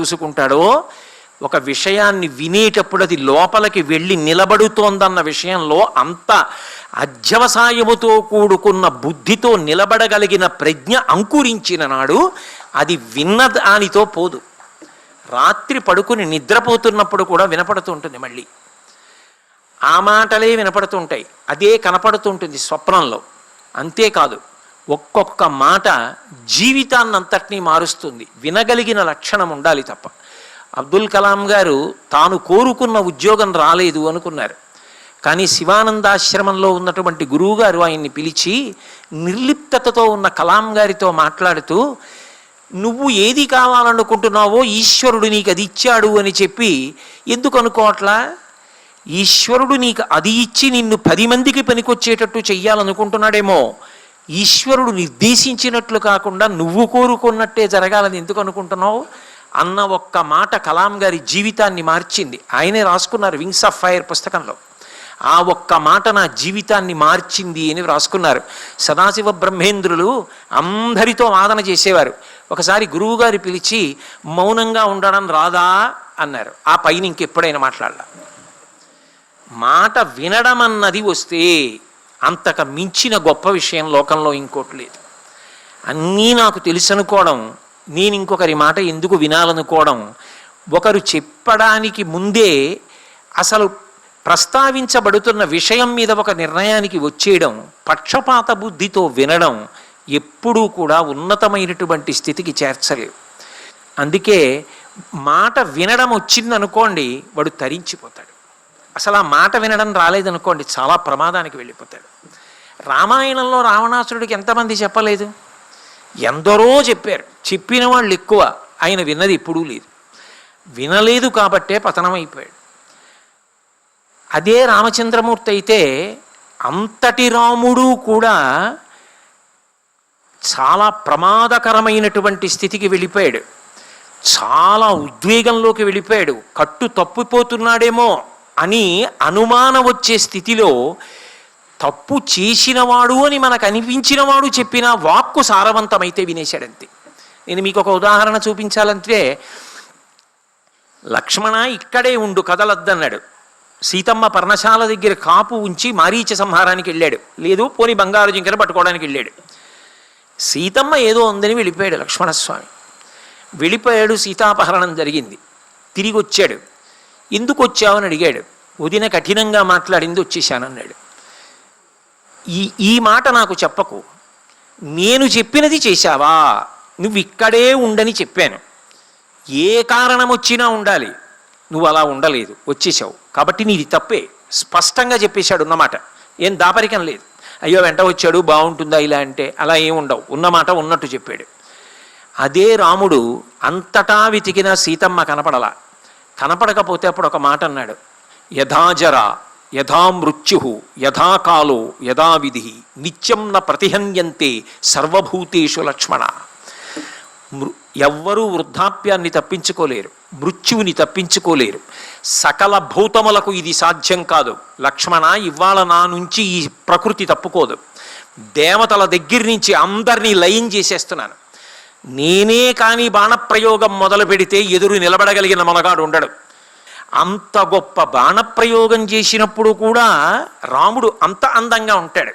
చూసుకుంటాడో ఒక విషయాన్ని వినేటప్పుడు అది లోపలికి వెళ్ళి నిలబడుతోందన్న విషయంలో అంత అధ్యవసాయముతో కూడుకున్న బుద్ధితో నిలబడగలిగిన ప్రజ్ఞ అంకురించిన నాడు అది విన్న దానితో పోదు. రాత్రి పడుకుని నిద్రపోతున్నప్పుడు కూడా వినపడుతూ ఉంటుంది మళ్ళీ. ఆ మాటలే వినపడుతుంటాయి అదే కనపడుతుంటుంది స్వప్నంలో. అంతేకాదు ఒక్కొక్క మాట జీవితాన్నంతటినీ మారుస్తుంది. వినగలిగిన లక్షణం ఉండాలి తప్ప. అబ్దుల్ కలాం గారు తాను కోరుకున్న ఉద్యోగం రాలేదు అనుకున్నారు. కానీ శివానందాశ్రమంలో ఉన్నటువంటి గురువుగారు ఆయన్ని పిలిచి నిర్లిప్తతతో ఉన్న కలాం గారితో మాట్లాడుతూ నువ్వు ఏది కావాలనుకుంటున్నావో ఈశ్వరుడు నీకు అది ఇచ్చాడు అని చెప్పి ఎందుకు అనుకోవట్లా? ఈశ్వరుడు నీకు అది ఇచ్చి నిన్ను పది మందికి పనికొచ్చేటట్టు చెయ్యాలనుకుంటున్నాడేమో. ఈశ్వరుడు నిర్దేశించినట్లు కాకుండా నువ్వు కోరుకున్నట్టే జరగాలని ఎందుకు అనుకుంటున్నావు? అన్న ఒక్క మాట కలాం గారి జీవితాన్ని మార్చింది. ఆయనే రాసుకున్నారు వింగ్స్ ఆఫ్ ఫైర్ పుస్తకంలో. ఆ ఒక్క మాట నా జీవితాన్ని మార్చింది అని రాసుకున్నారు. సదాశివ బ్రహ్మేంద్రులు అందరితో వాదన చేసేవారు. ఒకసారి గురువుగారు పిలిచి మౌనంగా ఉండడం రాదా? అన్నారు. ఆ పైన ఇంకెప్పుడైనా మాట్లాడాల. మాట వినడం అన్నది వస్తే అంతక మించిన గొప్ప విషయం లోకంలో ఇంకోటి లేదు. అన్నీ నాకు తెలుసు అనుకోవడం నేను ఇంకొకరి మాట ఎందుకు వినాలనుకోవడం ఒకరు చెప్పడానికి ముందే అసలు ప్రస్తావించబడుతున్న విషయం మీద ఒక నిర్ణయానికి వచ్చేయడం పక్షపాత బుద్ధితో వినడం ఎప్పుడూ కూడా ఉన్నతమైనటువంటి స్థితికి చేర్చలేవు అందుకే మాట వినడం వచ్చిందనుకోండి వాడు తరించిపోతాడు. అసలు ఆ మాట వినడం రాలేదనుకోండి చాలా ప్రమాదానికి వెళ్ళిపోతాడు. రామాయణంలో రావణాసురుడికి ఎంతమంది చెప్పలేదు? ఎందరో చెప్పారు. చెప్పిన వాళ్ళు ఎక్కువ. ఆయన విన్నది ఎప్పుడూ లేదు. వినలేదు కాబట్టే పతనమైపోయాడు. అదే రామచంద్రమూర్తి అయితే అంతటి రాముడు కూడా చాలా ప్రమాదకరమైనటువంటి స్థితికి వెళ్ళిపోయాడు. చాలా ఉద్వేగంలోకి వెళ్ళిపోయాడు. కట్టు తప్పిపోతున్నాడేమో అని అనుమానం వచ్చే స్థితిలో తప్పు చేసినవాడు అని మనకు అనిపించినవాడు చెప్పిన వాక్కు సారవంతమైతే వినేశాడంతే. నేను మీకు ఒక ఉదాహరణ చూపించాలంటే లక్ష్మణ ఇక్కడే ఉండు కదలద్దన్నాడు. సీతమ్మ పర్ణశాల దగ్గర కాపు ఉంచి మారీచ సంహారానికి వెళ్ళాడు. లేదు పోని బంగారు జింకను పట్టుకోవడానికి వెళ్ళాడు. సీతమ్మ ఏదో ఉందని వెళ్ళిపోయాడు లక్ష్మణస్వామి. వెళ్ళిపోయాడు సీతాపహరణం జరిగింది. తిరిగి వచ్చాడు ఎందుకు వచ్చావని అడిగాడు. వదిన కఠినంగా మాట్లాడింది వచ్చేశానన్నాడు. ఈ ఈ మాట నాకు చెప్పకు. నేను చెప్పినది చేశావా? నువ్వు ఇక్కడే ఉండని చెప్పాను. ఏ కారణం వచ్చినా ఉండాలి. నువ్వు అలా ఉండలేదు. వచ్చేసావు కాబట్టి నీది తప్పే. స్పష్టంగా చెప్పేశాడు ఉన్నమాట. ఏం దాపరికం లేదు. అయ్యో వెంట వచ్చాడు బాగుంటుందా ఇలా అంటే? అలా ఏం ఉండవు. ఉన్నమాట ఉన్నట్టు చెప్పాడు. అదే రాముడు అంతటా వెతికిన సీతమ్మ కనపడలా. కనపడకపోతే అప్పుడు ఒక మాట అన్నాడు. యథాజర యథా మృత్యు యథాకాలో యథావిధి నిత్యం న ప్రతిహన్యంతే సర్వభూతేషు లక్ష్మణ. మృ ఎవ్వరూ వృద్ధాప్యాన్ని తప్పించుకోలేరు మృత్యువుని తప్పించుకోలేరు. సకల భూతములకు ఇది సాధ్యం కాదు. లక్ష్మణ ఇవాళ నా నుంచి ఈ ప్రకృతి తప్పుకోదు. దేవతల దగ్గర నుంచి అందరినీ లయం చేసేస్తున్నాను. నేనే కానీ బాణప్రయోగం మొదలు పెడితే ఎదురు నిలబడగలిగిన మనగాడు ఉండడు. అంత గొప్ప బాణప్రయోగం చేసినప్పుడు కూడా రాముడు అంత అందంగా ఉంటాడు.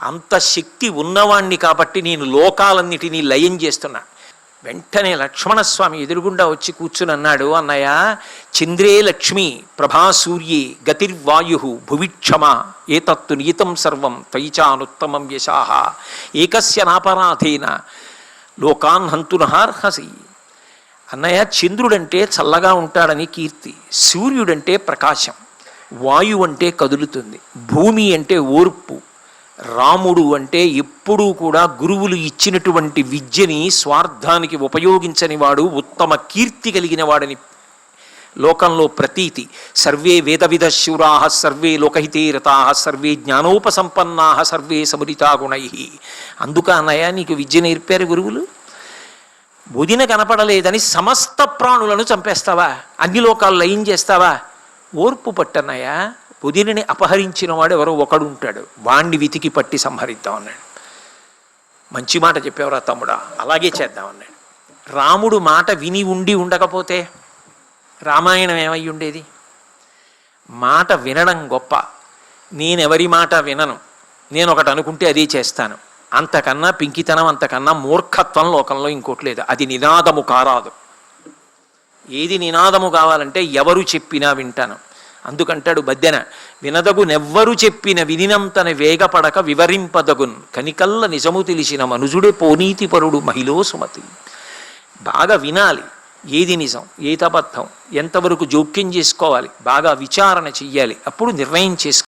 అంత శక్తి ఉన్నవాణ్ణి కాబట్టి నేను లోకాలన్నిటినీ లయం చేస్తున్నా. వెంటనే లక్ష్మణస్వామి ఎదురుగుండా వచ్చి కూర్చుని అన్నాడు అన్నయ్య చంద్రే లక్ష్మి ప్రభాసూర్యే గతిర్వాయు భువిక్షమ ఏతత్తు నీతం సర్వం త్వయిచానుత్తమం యశాహ ఏకస్య నాపరాధేన లోకాన్ హంతునహార్హసి అన్నయ్య చంద్రుడంటే చల్లగా ఉంటాడని కీర్తి సూర్యుడంటే ప్రకాశం వాయువు అంటే కదులుతుంది భూమి అంటే ఓర్పు రాముడు అంటే ఎప్పుడూ కూడా గురువులు ఇచ్చినటువంటి విద్యని స్వార్థానికి ఉపయోగించని వాడు ఉత్తమ కీర్తి కలిగిన వాడని లోకంలో ప్రతీతి. సర్వే వేదవిధ శివురా సర్వే లోకహితీరతా సర్వే జ్ఞానోపసంపన్నా సర్వే సమరితా గుణై అందుక అన్నయ్య నీకు విద్య నేర్పారు గురువులు? బుదిన కనపడలేదని సమస్త ప్రాణులను చంపేస్తావా? అన్ని లోకాలు లయం చేస్తావా? ఓర్పు పట్టన్నయ్య బుధిని అపహరించిన వాడు ఎవరో ఒకడు ఉంటాడు వాణ్ణి వెతికి పట్టి సంహరిద్దాం అన్నాడు. మంచి మాట చెప్పేవరా తమ్ముడా? అలాగే చేద్దాం అన్నాడు. రాముడు మాట విని ఉండి ఉండకపోతే? రామాయణం ఏమై ఉండేది? మాట వినడం గొప్ప. నేనెవరి మాట వినను. నేను ఒకటి అనుకుంటే అదే చేస్తాను. అంతకన్నా పింకితనం అంతకన్నా మూర్ఖత్వం లోకంలో ఇంకోటి లేదు. అది నినాదము కారాదు. ఏది నినాదము కావాలంటే ఎవరు చెప్పినా వింటాను. అందుకంటాడు బద్దెన వినదగునెవ్వరు చెప్పిన వినినంతన వేగపడక వివరింపదగున్. కనికల్ల నిజము తెలిసిన మనుజుడే పోనీతిపరుడు మహిళో సుమతి. బాగా వినాలి. ఏది నిజం? ఏది అబద్ధం? ఎంతవరకు జోక్యం చేసుకోవాలి? బాగా విచారణ చెయ్యాలి. అప్పుడు నిర్ణయం చేసుకోవాలి